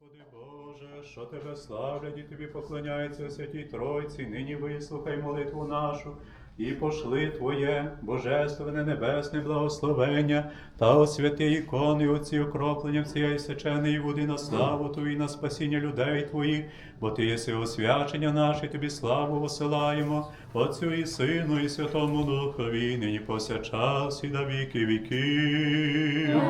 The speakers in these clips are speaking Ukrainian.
Господи Боже, що тебе славлять і тобі поклоняються святій Тройці, нині вислухай молитву нашу і пошли Твоє Божественне небесне благословення та освяти ікони оці окропленням цієї сеченої води на славу Твою і на спасіння людей Твоїх, бо Ти єси освячення наше, Тобі славу посилаємо, Отцю і Сину, і Святому Духові, нині повсякчас і на віки віків.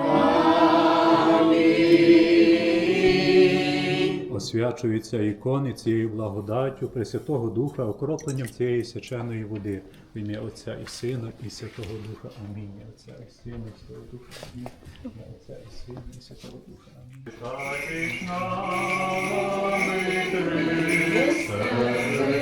Освячуються ікони цією благодаттю Пресвятого Духа, окропленням цієї свяченої води. В ім'я Отця і Сина, і Святого Духа. Амінь. Отця і Сина, і Святого Духа. Амінь. Отця і Сина, і Святого Духа. Амінь.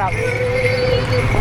ராவ்